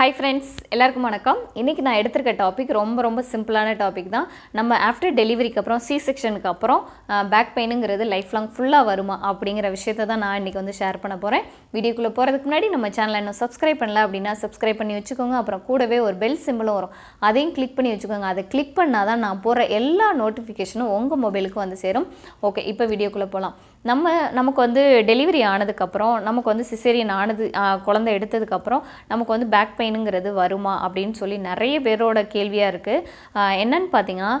Hi friends எல்லாருக்கும் வணக்கம். இன்றைக்கி நான் எடுத்திருக்க டாபிக் ரொம்ப ரொம்ப சிம்பிளான டாபிக் தான். நம்ம ஆஃப்டர் டெலிவரிக்கு அப்புறம் சி செக்ஷனுக்கு அப்புறம் பேக் பெயினுங்கிறது லைஃப் லாங் ஃபுல்லாக வருமா அப்படிங்கிற விஷயத்தை தான் நான் இன்றைக்கி வந்து ஷேர் பண்ண போகிறேன் வீடியோக்குள்ளே போகிறதுக்கு முன்னாடி நம்ம சேனலை இன்னும் சப்ஸ்கிரைப் பண்ணல அப்படின்னா சப்ஸ்கிரைப் பண்ணி வச்சுக்கோங்க. அப்புறம் கூடவே ஒரு பெல் சிம்பிளும் வரும். அதையும் கிளிக் பண்ணி வச்சுக்கோங்க. அதை கிளிக் பண்ணால் தான் நான் போகிற எல்லா நோட்டிஃபிகேஷனும் உங்கள் மொபைலுக்கு வந்து சேரும். ஓகே இப்போ வீடியோக்குள்ளே போகலாம் நம்ம நமக்கு வந்து டெலிவரி ஆனதுக்கப்புறம் நமக்கு வந்து சிசேரியன் ஆனது குழந்தை எடுத்ததுக்கப்புறம் நமக்கு வந்து பேக் பெயின் பெயினுங்கிறது வருமா அப்படின்னு சொல்லி நிறைய பேரோட கேள்வியாக இருக்குது என்னன்னு பார்த்தீங்கன்னா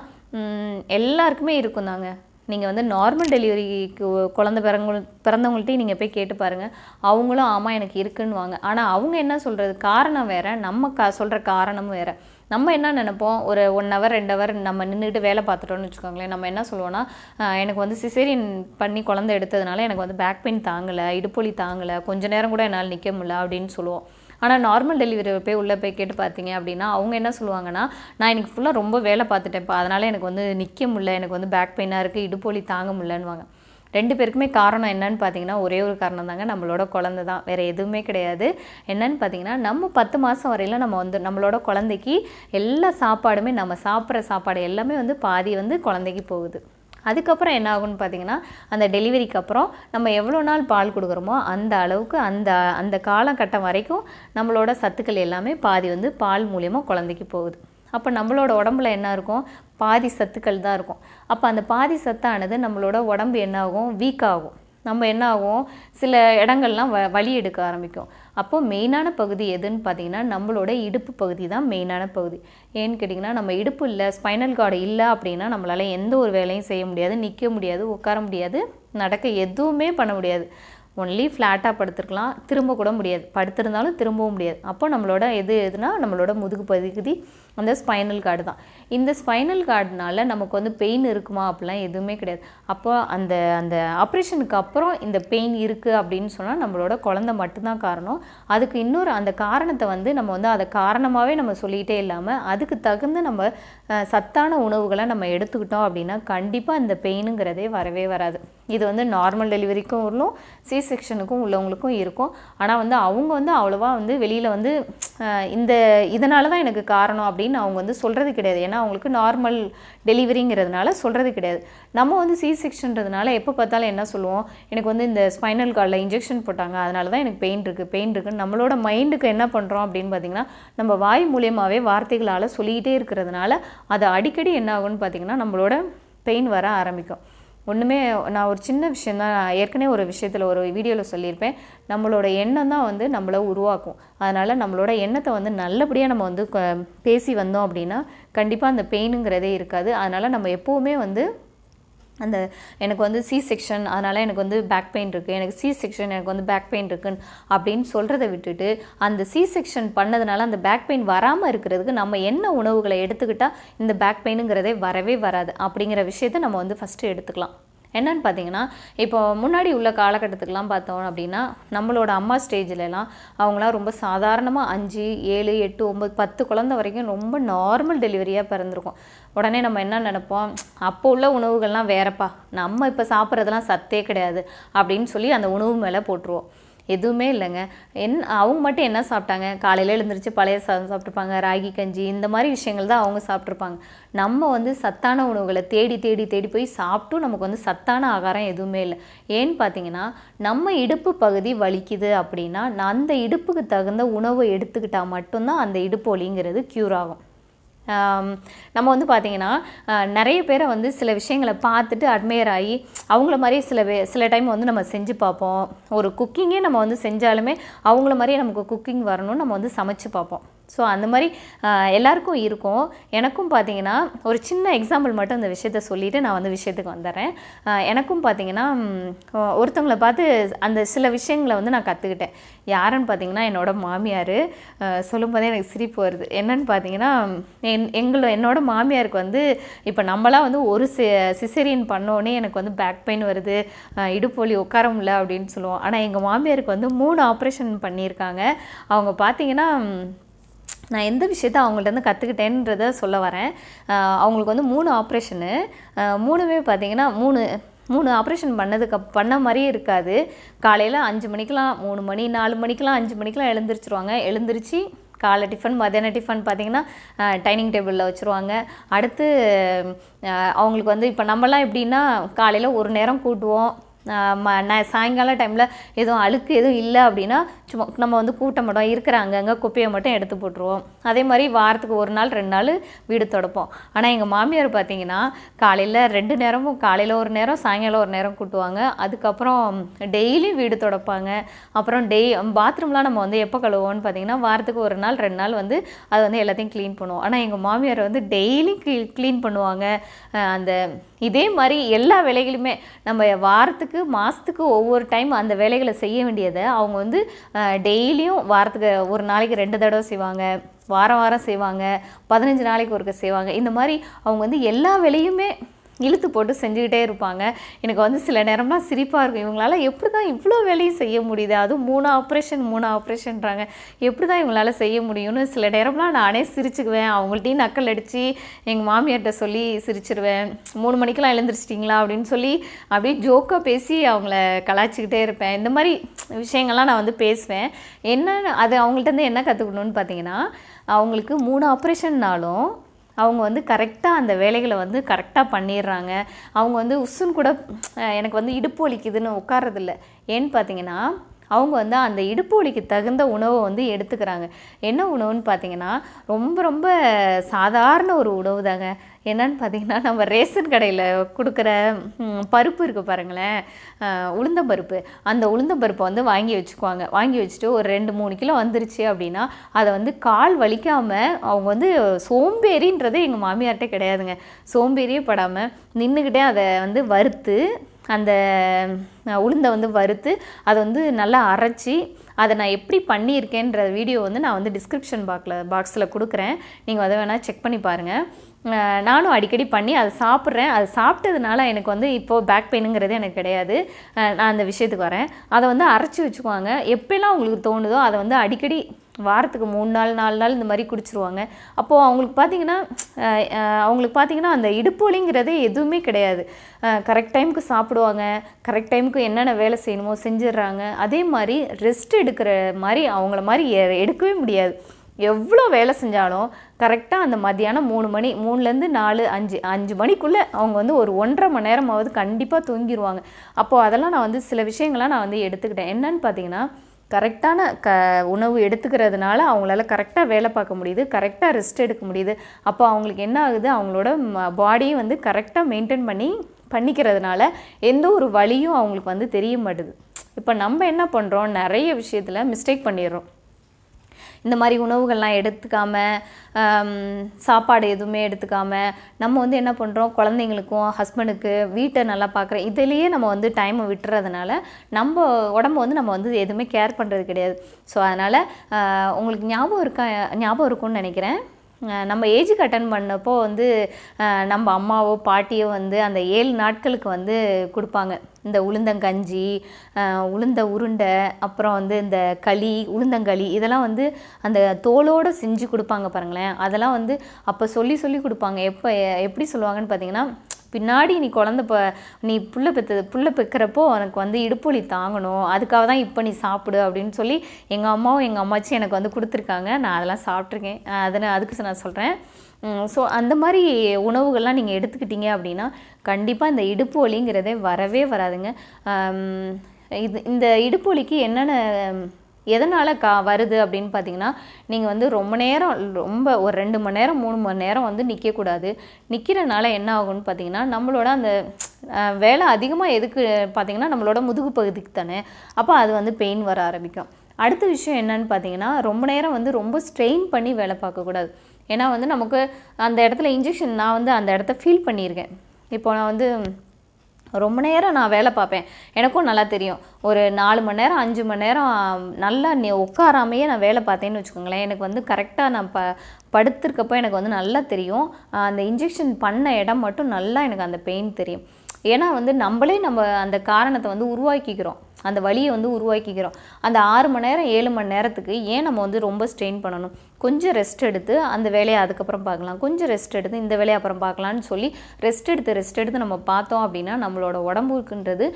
எல்லாருக்குமே இருக்கும் தாங்க. நீங்கள் வந்து நார்மல் டெலிவரிக்கு குழந்தை பிறங்க பிறந்தவங்கள்ட்டையும் நீங்கள் போய் கேட்டு பாருங்கள் அவங்களும் ஆமாம் எனக்கு இருக்குன்னுவாங்க. ஆனால் அவங்க என்ன சொல்கிறது காரணம் வேறு நம்ம கா சொல்கிற காரணமும் வேறு. நம்ம என்ன நினைப்போம்? ஒரு ஒன் ஹவர் ரெண்டு ஹவர் நம்ம நின்றுட்டு வேலை பார்த்துட்டோம்னு வச்சுக்கோங்களேன். நம்ம என்ன சொல்லுவோம்னா எனக்கு வந்து சிசேரியன் பண்ணி குழந்தை எடுத்ததுனால எனக்கு வந்து பேக் பெயின் தாங்கலை இடுப்பொலி தாங்கலை கொஞ்ச நேரம் கூட என்னால் நிற்க முடியல அப்படின்னு சொல்லுவோம். ஆனால் நார்மல் டெலிவரி போய் உள்ளே போய் கேட்டு பார்த்தீங்க அப்படின்னா அவங்க என்ன சொல்லுவாங்கன்னா நான் இன்னைக்கு ஃபுல்லாக ரொம்ப வேலை பார்த்துட்டேன்ப்பா. அதனால் எனக்கு வந்து நிற்க முடியல. எனக்கு வந்து பேக் பெயினாக இருக்குது இடுப்பொலி தாங்க முடியலன்னுவாங்க. ரெண்டு பேருக்குமே காரணம் என்னன்னு பார்த்தீங்கன்னா ஒரே ஒரு காரணம் தாங்க. நம்மளோட குழந்தை தான். வேறு எதுவுமே கிடையாது. என்னன்னு பார்த்தீங்கன்னா நம்ம பத்து மாதம் வரையில் நம்ம வந்து நம்மளோட குழந்தைக்கு எல்லா சாப்பாடுமே நம்ம சாப்பிட்ற சாப்பாடு எல்லாமே வந்து பாதி வந்து குழந்தைக்கு போகுது. அதுக்கப்புறம் என்ன ஆகும்னு பார்த்தீங்கன்னா அந்த டெலிவரிக்கு அப்புறம் நம்ம எவ்வளோ நாள் பால் கொடுக்குறோமோ அந்த அளவுக்கு அந்த அந்த காலகட்டம் வரைக்கும் நம்மளோட சத்துக்கள் எல்லாமே பாதி வந்து பால் மூலியமாக குழந்தைக்கு போகுது. அப்போ நம்மளோட உடம்புல என்ன இருக்கும்? பாதி சத்துக்கள் தான் இருக்கும். அப்போ அந்த பாதி சத்தானது நம்மளோட உடம்பு என்ன ஆகும்? வீக் ஆகும். நம்ம என்ன ஆகும்? சில இடங்கள்லாம் வ வலி எடுக்க ஆரம்பிக்கும். அப்போ மெயினான பகுதி எதுன்னு பார்த்தீங்கன்னா நம்மளோட இடுப்பு பகுதி தான் மெயினான பகுதி. ஏன்னு கேட்டிங்கன்னா நம்ம இடுப்பு இல்லை ஸ்பைனல் கார்டு இல்லை அப்படின்னா நம்மளால் எந்த ஒரு வேலையும் செய்ய முடியாது நிற்க முடியாது உட்கார முடியாது நடக்க எதுவுமே பண்ண முடியாது. ஒன்லி ஃப்ளாட்டாக படுத்துருக்கலாம். திரும்ப கூட முடியாது. படுத்திருந்தாலும் திரும்பவும் முடியாது. அப்போ நம்மளோட எது எதுனா நம்மளோட முதுகு பகுதி அந்த ஸ்பைனல் கார்டு தான். இந்த ஸ்பைனல் கார்டுனால நமக்கு வந்து பெயின் இருக்குமா அப்படிலாம் எதுவுமே கிடையாது. அப்போ அந்த அந்த ஆப்ரேஷனுக்கு அப்புறம் இந்த பெயின் இருக்குது அப்படின்னு சொன்னால் நம்மளோட குழந்தை மட்டும்தான் காரணம். அதுக்கு இன்னொரு அந்த காரணத்தை வந்து நம்ம வந்து அதை காரணமாகவே நம்ம சொல்லிகிட்டே இல்லாமல் அதுக்கு தகுந்த நம்ம சத்தான உணவுகளை நம்ம எடுத்துக்கிட்டோம் அப்படின்னா கண்டிப்பாக அந்த பெயினுங்கிறதே வரவே வராது. இது வந்து நார்மல் டெலிவரிக்கும் உள்ளும் சி செக்ஷனுக்கும் உள்ளவங்களுக்கும் இருக்கும். ஆனால் வந்து அவங்க வந்து அவ்வளோவா வந்து வெளியில் வந்து இந்த இதனால தான் எனக்கு காரணம் அப்படின்னு அவங்க வந்து சொல்கிறது கிடையாது. ஏன்னா அவங்களுக்கு நார்மல் டெலிவரிங்கிறதுனால சொல்கிறது கிடையாது. நம்ம வந்து சி செக்ஷன்றதுனால எப்போ பார்த்தாலும் என்ன சொல்லுவோம்? எனக்கு வந்து இந்த ஸ்பைனல் கார்டில் இன்ஜெக்ஷன் போட்டாங்க அதனால தான் எனக்கு பெயின் இருக்குது பெயின் இருக்குன்னு நம்மளோட மைண்டுக்கு என்ன பண்ணுறோம் அப்படின்னு பார்த்தீங்கன்னா நம்ம வாய் மூலியமாகவே வார்த்தைகளால் சொல்லிக்கிட்டே இருக்கிறதுனால அது அடிக்கடி என்ன ஆகும்னு பார்த்திங்கன்னா நம்மளோட பெயின் வர ஆரம்பிக்கும். ஒன்றுமே நான் ஒரு சின்ன விஷயம் தான் நான் ஏற்கனவே ஒரு விஷயத்தில் ஒரு வீடியோவில் சொல்லியிருப்பேன். நம்மளோட எண்ணம் தான் வந்து நம்மளை உருவாக்கும். அதனால் நம்மளோட எண்ணத்தை வந்து நல்லபடியாக நம்ம வந்து க- பேசி வந்தோம் அப்படின்னா கண்டிப்பாக அந்த பெயினுங்கிறதே இருக்காது. அதனால் நம்ம எப்போவுமே வந்து அந்த எனக்கு வந்து சி செக்ஷன் அதனால் எனக்கு வந்து பேக் பெயின் இருக்குது எனக்கு சி செக்ஷன் எனக்கு வந்து பேக் பெயின் இருக்குன்னு அப்படின்னு சொல்கிறத விட்டுட்டு அந்த சி செக்ஷன் பண்ணதுனால அந்த பேக் பெயின் வராமல் இருக்கிறதுக்கு நம்ம என்ன உணவுகளை எடுத்துக்கிட்டால் இந்த பேக் பெயினுங்கிறதே வரவே வராது அப்படிங்கிற விஷயத்த நம்ம வந்து ஃபஸ்ட்டு எடுத்துக்கலாம். என்னன்னு பார்த்தீங்கன்னா இப்போ முன்னாடி உள்ள காலகட்டத்துக்கெலாம் பார்த்தோம் அப்படின்னா நம்மளோட அம்மா ஸ்டேஜ்லலாம் அவங்களாம் ரொம்ப சாதாரணமாக அஞ்சு ஏழு எட்டு ஒம்பது பத்து குழந்த வரைக்கும் ரொம்ப நார்மல் டெலிவரியாக பிறந்திருக்கும். உடனே நம்ம என்ன நினைப்போம்? அப்போ உள்ள உணவுகள்லாம் வேறப்பா. நம்ம இப்போ சாப்பிட்றதெல்லாம் சத்தே கிடையாது அப்படின்னு சொல்லி அந்த உணவு மேலே போட்டுருவோம். எதுவுமே இல்லைங்க. என் அவங்க மட்டும் என்ன சாப்பிட்டாங்க? காலையில் எழுந்திரிச்சு பழைய சாதம் சாப்பிட்ருப்பாங்க ராகி கஞ்சி இந்த மாதிரி விஷயங்கள் தான் அவங்க சாப்பிட்ருப்பாங்க நம்ம வந்து சத்தான உணவுகளை தேடி தேடி தேடி போய் சாப்பிட்டும் நமக்கு வந்து சத்தான ஆகாரம் எதுவுமே இல்லை. ஏன்னு பார்த்தீங்கன்னா நம்ம இடுப்பு பகுதி வலிக்குது அப்படின்னா நான் அந்த இடுப்புக்கு தகுந்த உணவை எடுத்துக்கிட்டால் மட்டும்தான் அந்த இடுப்பு வலிங்கிறது க்யூர் ஆகும். நம்ம வந்து பார்த்திங்கன்னா நிறைய பேரை வந்து சில விஷயங்களை பார்த்துட்டு அட்மையர் ஆகி அவங்கள மாதிரியே சில வே சில டைம் வந்து நம்ம செஞ்சு பார்ப்போம். ஒரு குக்கிங்கே நம்ம வந்து செஞ்சாலுமே அவங்கள மாதிரியே நமக்கு குக்கிங் வரணும்னு நம்ம வந்து சமைச்சு பார்ப்போம். ஸோ அந்த மாதிரி எல்லாருக்கும் இருக்கும். எனக்கும் பார்த்தீங்கன்னா ஒரு சின்ன எக்ஸாம்பிள் மட்டும் இந்த விஷயத்த சொல்லிவிட்டு நான் வந்து விஷயத்துக்கு வந்துடுறேன் எனக்கும் பார்த்தீங்கன்னா ஒருத்தவங்களை ஒருத்தவங்கள பார்த்து அந்த சில விஷயங்களை வந்து நான் கற்றுக்கிட்டேன் யாருன்னு பார்த்தீங்கன்னா என்னோட மாமியார். சொல்லும்போதே எனக்கு சிரிப்பு வருது. என்னன்னு பார்த்தீங்கன்னா என் எங்களோட என்னோடய மாமியாருக்கு வந்து இப்போ நம்மளாம் வந்து ஒரு சி சிசேரியன் பண்ணோடனே எனக்கு வந்து பேக் பெயின் வருது. இடுப்பொலி இடுப்பு உட்கார முடியல அப்படின்னு சொல்லுவோம். ஆனால் எங்கள் மாமியாருக்கு வந்து மூணு ஆப்ரேஷன் பண்ணியிருக்காங்க அவங்க பார்த்தீங்கன்னா நான் எந்த விஷயத்த அவங்கள்ட்ட இருந்து கற்றுக்கிட்டேன்றத சொல்ல வரேன். அவங்களுக்கு வந்து மூணு ஆப்ரேஷனு. மூணுமே பார்த்தீங்கன்னா மூணு மூணு ஆப்ரேஷன் பண்ணதுக்கு பண்ண மாதிரியே இருக்காது. காலையில் அஞ்சு மணிக்கெலாம் மூணு மணி நாலு மணிக்கெலாம் அஞ்சு மணிக்கெலாம் எழுந்திரிச்சிருவாங்க. எழுந்திரிச்சு காலை டிஃபன் மதியான டிஃபன் பார்த்திங்கன்னா டைனிங் டேபிளில் வச்சுருவாங்க. அடுத்து அவங்களுக்கு வந்து இப்போ நம்மலாம் எப்படின்னா காலையில் ஒரு நேரம் கூட்டுவோம். நான் ம ந சாயங்கால டைமில் எதுவும் அழுக்கு எதுவும் இல்லை அப்படின்னா சும்மா நம்ம வந்து கூட்ட மட்டும் இருக்கிற அங்கங்கே குப்பையை மட்டும் எடுத்து போட்டுருவோம். அதே மாதிரி வாரத்துக்கு ஒரு நாள் ரெண்டு நாள் வீடு தொடப்போம். ஆனால் எங்கள் மாமியார் பார்த்தீங்கன்னா காலையில் ரெண்டு நேரமும் காலையில் ஒரு நேரம் சாயங்காலம் ஒரு நேரம் கூட்டுவாங்க. அதுக்கப்புறம் டெய்லி வீடு தொடப்பாங்க. அப்புறம் டெய் பாத்ரூம்லாம் நம்ம வந்து எப்போ கழுவோம்னு பார்த்தீங்கன்னா வாரத்துக்கு ஒரு நாள் ரெண்டு நாள் வந்து அது வந்து எல்லாத்தையும் க்ளீன் பண்ணுவோம். ஆனால் எங்கள் மாமியார் வந்து டெய்லி க்ளீன் பண்ணுவாங்க. அந்த இதே மாதிரி எல்லா வேலைகளுமே நம்ம வாரத்துக்கு மாதத்துக்கு ஒவ்வொரு டைம் அந்த வேலைகளை செய்ய வேண்டியதை அவங்க வந்து டெய்லியும் வாரத்துக்கு ஒரு நாளைக்கு ரெண்டு தடவை செய்வாங்க. வாரம் வாரம் செய்வாங்க. பதினஞ்சு நாளைக்கு ஒருக்க செய்வாங்க. இந்த மாதிரி அவங்க வந்து எல்லா வேலையுமே இழுத்து போட்டு செஞ்சுக்கிட்டே இருப்பாங்க. எனக்கு வந்து சில நேரம்லாம் சிரிப்பாக இருக்கும். இவங்களால எப்படி தான் இவ்வளோ வேலையும் செய்ய முடியுது? அதுவும் மூணு ஆப்ரேஷன் மூணு ஆப்ரேஷன்றாங்க எப்படி தான் இவங்களால செய்ய முடியும்னு சில நேரம்லாம் நானே சிரிச்சுக்குவேன். அவங்கள்ட்டையும் நக்கல் அடித்து எங்கள் மாமியார்கிட்ட சொல்லி சிரிச்சிருவேன். மூணு மணிக்கெலாம் எழுந்திரிச்சிட்டிங்களா? அப்படின்னு சொல்லி அப்படியே ஜோக்காக பேசி அவங்கள கலாய்ச்சிக்கிட்டே இருப்பேன். இந்த மாதிரி விஷயங்கள்லாம் நான் வந்து பேசுவேன். என்ன அது அவங்கள்ட்ட இருந்து என்ன கற்றுக்கணும்னு பார்த்தீங்கன்னா அவங்களுக்கு மூணு ஆப்ரேஷன்னாலும் அவங்க வந்து கரெக்டாக அந்த வேலைகளை வந்து கரெக்டாக பண்ணிடுறாங்க. அவங்க வந்து உஸ்ஸுன்னு கூட எனக்கு வந்து இடுப்பு வலிக்குதுன்னு உட்காரதில்ல ஏன்னு பார்த்தீங்கன்னா அவங்க வந்து அந்த இடுப்பு வலிக்கு தகுந்த உணவை வந்து எடுத்துக்கிறாங்க. என்ன உணவுன்னு பார்த்தீங்கன்னா ரொம்ப ரொம்ப சாதாரண ஒரு உணவு தாங்க. என்னன்னு பார்த்தீங்கன்னா நம்ம ரேஷன் கடையில் கொடுக்குற பருப்பு இருக்குது பாருங்களேன். அஹ், உளுந்தம்பருப்பு அந்த உளுந்தம்பருப்பை வந்து வாங்கி வச்சுக்குவாங்க. வாங்கி வச்சுட்டு ஒரு ரெண்டு மூணு கிலோ வந்துருச்சு அப்படின்னா அதை வந்து கால் வலிக்காமல் அவங்க வந்து சோம்பேறின்றது எங்கள் மாமியார்கிட்ட கிடையாதுங்க. சோம்பேறியே படாமல் நின்றுக்கிட்டே அதை வந்து வறுத்து அந்த உளுந்தை வந்து வறுத்து அதை வந்து நல்லா அரைச்சி அதை நான் எப்படி பண்ணியிருக்கேன்ற வீடியோ வந்து நான் வந்து டிஸ்கிரிப்ஷன் பாக்ஸில் பாக்ஸில் கொடுக்குறேன். நீங்கள் அதை வேணால் செக் பண்ணி பாருங்கள் நானும் அடிக்கடி பண்ணி அதை சாப்பிட்றேன். அது சாப்பிட்டதுனால எனக்கு வந்து இப்போது பேக் பெயினுங்கிறது எனக்கு கிடையாது. நான் அந்த விஷயத்துக்கு வரேன். அதை வந்து அரைச்சி வச்சுக்குவாங்க. எப்போல்லாம் உங்களுக்கு தோணுதோ அதை வந்து அடிக்கடி வாரத்துக்கு மூணு நாள் நாலு நாள் இந்த மாதிரி குடிச்சிருவாங்க. அப்போது அவங்களுக்கு பார்த்திங்கன்னா அவங்களுக்கு பார்த்தீங்கன்னா அந்த இடுப்பு வலிங்கிறதே எதுவுமே கிடையாது. கரெக்ட் டைமுக்கு சாப்பிடுவாங்க கரெக்ட் டைமுக்கு என்னென்ன வேலை செய்யணுமோ செஞ்சிடுறாங்க. அதே மாதிரி ரெஸ்ட் எடுக்கிற மாதிரி அவங்கள மாதிரி எடுக்கவே முடியாது. எவ்வளோ வேலை செஞ்சாலும் கரெக்டாக அந்த மத்தியானம் மூணு மணி மூணுலேருந்து நாலு அஞ்சு அஞ்சு மணிக்குள்ளே அவங்க வந்து ஒரு ஒன்றரை மணி நேரமாவது கண்டிப்பாக தூங்கிடுவாங்க அப்போது அதெல்லாம் நான் வந்து சில விஷயங்கள்லாம் நான் வந்து எடுத்துக்கிட்டேன். என்னன்னு பார்த்தீங்கன்னா கரெக்டான க உணவு எடுத்துக்கிறதுனால அவங்களால கரெக்டாக வேலை பார்க்க முடியுது கரெக்டாக ரெஸ்ட் எடுக்க முடியுது. அப்போ அவங்களுக்கு என்ன ஆகுது? அவங்களோட பாடியும் வந்து கரெக்டாக மெயின்டைன் பண்ணி பண்ணிக்கிறதுனால எந்த ஒரு வழியும் அவங்களுக்கு வந்து தெரிய மாட்டுது. இப்போ நம்ம என்ன பண்ணுறோம் நிறைய விஷயத்தில் மிஸ்டேக் பண்ணிடுறோம். இந்த மாதிரி உணவுகள்லாம் எடுத்துக்காம சாப்பாடு எதுவுமே எடுத்துக்காம நம்ம வந்து என்ன பண்ணுறோம் குழந்தைங்களுக்கும் ஹஸ்பண்டுக்கு வீட்டை நல்லா பார்க்குற இதுலேயே நம்ம வந்து டைமை விட்டுறதுனால நம்ம உடம்ப வந்து நம்ம வந்து எதுவுமே கேர் பண்ணுறது கிடையாது. ஸோ அதனால் உங்களுக்கு ஞாபகம் இருக்கா ஞாபகம் இருக்கும்னு நினைக்கிறேன். நம்ம ஏஜுக்கு அட்டன் பண்ணப்போ வந்து நம்ம அம்மாவோ பாட்டியோ வந்து அந்த ஏழு நாட்களுக்கு வந்து கொடுப்பாங்க. இந்த உளுந்தங்கஞ்சி உளுந்த உருண்டை அப்புறம் வந்து இந்த களி உளுந்தங்களி இதெல்லாம் வந்து அந்த தோலோடு செஞ்சு கொடுப்பாங்க பாருங்களேன். அதெல்லாம் வந்து அப்போ சொல்லி சொல்லி கொடுப்பாங்க. எப்போ எப்படி சொல்லுவாங்கன்னு பார்த்தீங்கன்னா பின்னாடி நீ குழந்த ப நீ புள்ள பெற்றது புள்ள பெக்கிறப்போ உனக்கு வந்து இடுப்புலி தாங்கணும். அதுக்காக தான் இப்போ நீ சாப்பிடு அப்படின்னு சொல்லி எங்கள் அம்மாவும் எங்கள் அம்மாச்சும் எனக்கு வந்து கொடுத்துருக்காங்க. நான் அதெல்லாம் சாப்பிட்ருக்கேன் அதனால் அதுக்கு நான் சொல்கிறேன் ஸோ அந்த மாதிரி உணவுகள்லாம் நீங்கள் எடுத்துக்கிட்டீங்க அப்படின்னா கண்டிப்பாக இந்த இடுப்பு வலிங்கிறதே வரவே வராதுங்க. இது இந்த இடுப்பு வலிக்கு என்னென்ன எதனால் கா வருது அப்படின்னு பார்த்தீங்கன்னா நீங்கள் வந்து ரொம்ப நேரம் ரொம்ப ஒரு ரெண்டு மணி நேரம் மூணு மணி நேரம் வந்து நிற்கக்கூடாது நிற்கிறனால என்ன ஆகும்னு பார்த்தீங்கன்னா நம்மளோட அந்த வேலை அதிகமாக எதுக்கு பார்த்தீங்கன்னா நம்மளோட முதுகு பகுதிக்கு தானே. அப்போ அது வந்து பெயின் வர ஆரம்பிக்கும். அடுத்த விஷயம் என்னன்னு பார்த்தீங்கன்னா ரொம்ப நேரம் வந்து ரொம்ப ஸ்ட்ரெயின் பண்ணி வேலை பார்க்கக்கூடாது. ஏன்னா வந்து நமக்கு அந்த இடத்துல இன்ஜெக்ஷன் நான் வந்து அந்த இடத்த ஃபீல் பண்ணியிருக்கேன். இப்போ நான் வந்து ரொம்ப நேரம் நான் வேலை பார்ப்பேன். எனக்கும் நல்லா தெரியும். ஒரு நாலு மணி நேரம் அஞ்சு மணி நேரம் நல்லா நீ உட்காராமையே நான் வேலை பார்த்தேன்னு வச்சுக்கோங்களேன். எனக்கு வந்து கரெக்டாக நான் ப படுத்திருக்கப்போ எனக்கு வந்து நல்லா தெரியும். அந்த இன்ஜெக்ஷன் பண்ண இடம் மட்டும் நல்லா எனக்கு அந்த பெயின் தெரியும். ஏன்னா வந்து நம்மளே நம்ம அந்த காரணத்தை வந்து உருவாக்கிக்கிறோம். அந்த வலியை வந்து உருவாக்கிக்கிறோம். அந்த ஆறு மணி நேரம் ஏழு மணி நேரத்துக்கு ஏன் நம்ம வந்து ரொம்ப ஸ்ட்ரெயின் பண்ணணும்? கொஞ்சம் ரெஸ்ட் எடுத்து அந்த வேலையை அதுக்கப்புறம் பார்க்கலாம். கொஞ்சம் ரெஸ்ட் எடுத்து இந்த வேலையை அப்புறம் பார்க்கலான்னு சொல்லி ரெஸ்ட் எடுத்து ரெஸ்ட் எடுத்து நம்ம பார்த்தோம் அப்படின்னா நம்மளோட உடம்புக்குன்றது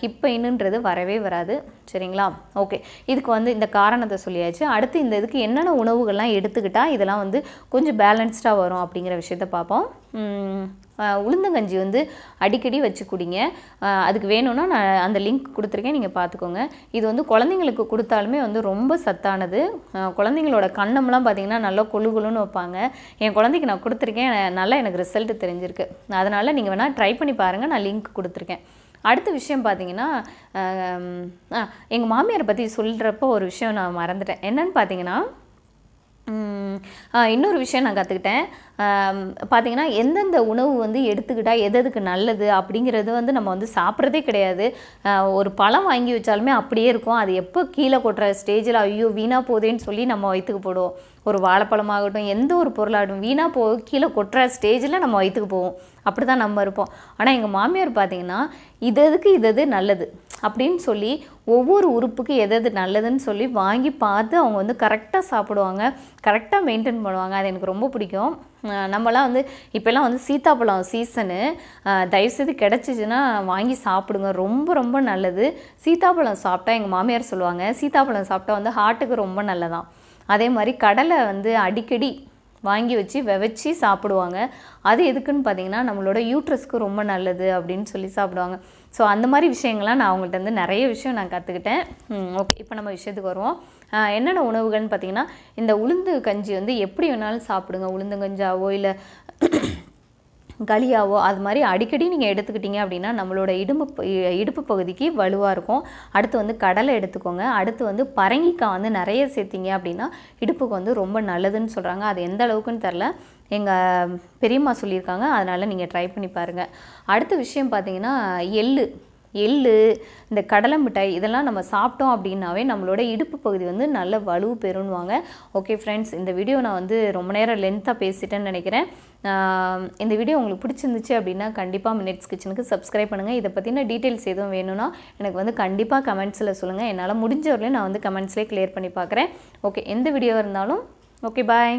ஹிப் பெயினுன்றது வரவே வராது. சரிங்களா? ஓகே இதுக்கு வந்து இந்த காரணத்தை சொல்லியாச்சு. அடுத்து இந்த இதுக்கு என்னென்ன உணவுகள்லாம் எடுத்துக்கிட்டால் இதெல்லாம் வந்து கொஞ்சம் பேலன்ஸ்டாக வரும் அப்படிங்கிற விஷயத்த பார்ப்போம். உளுந்தங்கஞ்சி வந்து அடிக்கடி வச்சு குடிங்க அதுக்கு வேணும்னா நான் அந்த லிங்க் கொடுத்துருக்கேன் நீங்கள் பார்த்துக்கோங்க. இது வந்து குழந்தைங்களுக்கு கொடுத்தாலுமே வந்து ரொம்ப சத்தானது. குழந்தைங்களோட கண்ணம்லாம் பார்த்தீங்கன்னா நல்லா கொழுகுழுன்னு வைப்பாங்க. என் குழந்தைக்கு நான் கொடுத்துருக்கேன் நல்லா எனக்கு ரிசல்ட் தெரிஞ்சிருக்கு. அதனால் நீங்கள் வேணால் ட்ரை பண்ணி பாருங்கள் நான் லிங்க் கொடுத்துருக்கேன். அடுத்த விஷயம் பார்த்தீங்கன்னா எங்கள் மாமியாரை பற்றி சொல்கிறப்போ ஒரு விஷயம் நான் மறந்துட்டேன். என்னன்னு பார்த்தீங்கன்னா இன்னொரு விஷயம் நான் கற்றுக்கிட்டேன் பார்த்தீங்கன்னா எந்தெந்த உணவு வந்து எடுத்துக்கிட்டால் எது எதுக்கு நல்லது அப்படிங்கிறது வந்து நம்ம வந்து சாப்பிட்றதே கிடையாது. ஒரு பழம் வாங்கி வச்சாலுமே அப்படியே இருக்கும். அது எப்போ கீழே கொட்டுற ஸ்டேஜில் ஐயோ வீணாக போதேன்னு சொல்லி நம்ம வயிற்றுக்கு போடுவோம். ஒரு வாழைப்பழமாகட்டும் எந்த ஒரு பொருளாகட்டும் வீணாக போ கீழே கொட்டுற ஸ்டேஜில் நம்ம வயிற்றுக்கு போவோம். அப்படி தான் நம்ம இருப்போம். ஆனால் எங்கள் மாமியார் பார்த்தீங்கன்னா இது எதுக்கு இது எது நல்லது அப்படின்னு சொல்லி ஒவ்வொரு உறுப்புக்கு எது எது நல்லதுன்னு சொல்லி வாங்கி பார்த்து அவங்க வந்து கரெக்டாக சாப்பிடுவாங்க. கரெக்டாக மெயின்டைன் பண்ணுவாங்க. அது எனக்கு ரொம்ப பிடிக்கும். நம்மலாம் வந்து இப்போல்லாம் வந்து சீத்தாப்பழம் சீசனு தயவுசெய்து கிடச்சிச்சின்னா வாங்கி சாப்பிடுங்க. ரொம்ப ரொம்ப நல்லது. சீத்தாப்பழம் சாப்பிட்டா எங்கள் மாமியார் சொல்லுவாங்க சீத்தாப்பழம் சாப்பிட்டா வந்து ஹார்ட்டுக்கு ரொம்ப நல்லதான். அதே மாதிரி கடலை வந்து அடிக்கடி வாங்கி வச்சு விவச்சி சாப்பிடுவாங்க. அது எதுக்குன்னு பார்த்தீங்கன்னா நம்மளோட யூட்ரஸ்க்கு ரொம்ப நல்லது அப்படின்னு சொல்லி சாப்பிடுவாங்க. ஸோ அந்த மாதிரி விஷயங்கள்லாம் நான் அவங்கள்ட்ட வந்து நிறைய விஷயம் நான் கற்றுக்கிட்டேன் ஓகே இப்போ நம்ம விஷயத்துக்கு வருவோம். என்னென்ன உணவுகள்னு பார்த்தீங்கன்னா இந்த உளுந்து கஞ்சி வந்து எப்படி வேணாலும் சாப்பிடுங்க. உளுந்து கஞ்சாவோ இல்லை களியாவோ அது மாதிரி அடிக்கடி நீங்கள் எடுத்துக்கிட்டீங்க அப்படின்னா நம்மளோட இடும்பு இடுப்பு பகுதிக்கு வலுவாக இருக்கும். அடுத்து வந்து கடலை எடுத்துக்கோங்க. அடுத்து வந்து பரங்கிக்காய் வந்து நிறைய சேர்த்திங்க அப்படின்னா இடுப்புக்கு வந்து ரொம்ப நல்லதுன்னு சொல்கிறாங்க அது எந்த அளவுக்குன்னு தெரில எங்கள் பெரியம்மா சொல்லியிருக்காங்க. அதனால் நீங்கள் ட்ரை பண்ணி பாருங்கள் அடுத்த விஷயம் பார்த்தீங்கன்னா எள்ளு. எள்ளு இந்த கடலை மிட்டாய் இதெல்லாம் நம்ம சாப்பிட்டோம் அப்படின்னாவே நம்மளோட இடுப்பு பகுதி வந்து நல்ல வலு பெறுன்னுவாங்க ஓகே ஃப்ரெண்ட்ஸ் இந்த வீடியோ நான் வந்து ரொம்ப நேரம் லென்த்தாக பேசிட்டேன்னு நினைக்கிறேன். இந்த வீடியோ உங்களுக்கு பிடிச்சிருந்துச்சு அப்படின்னா கண்டிப்பாக மினிட்ஸ் கிச்சனுக்கு சப்ஸ்கிரைப் பண்ணுங்கள் இதை பற்றின டீட்டெயில்ஸ் எதுவும் வேணும்னா எனக்கு வந்து கண்டிப்பாக கமெண்ட்ஸில் சொல்லுங்கள் என்னால் முடிஞ்ச வரையிலும் நான் வந்து கமெண்ட்ஸ்லேயே க்ளியர் பண்ணி பார்க்குறேன். ஓகே எந்த வீடியோ இருந்தாலும் ஓகே பாய்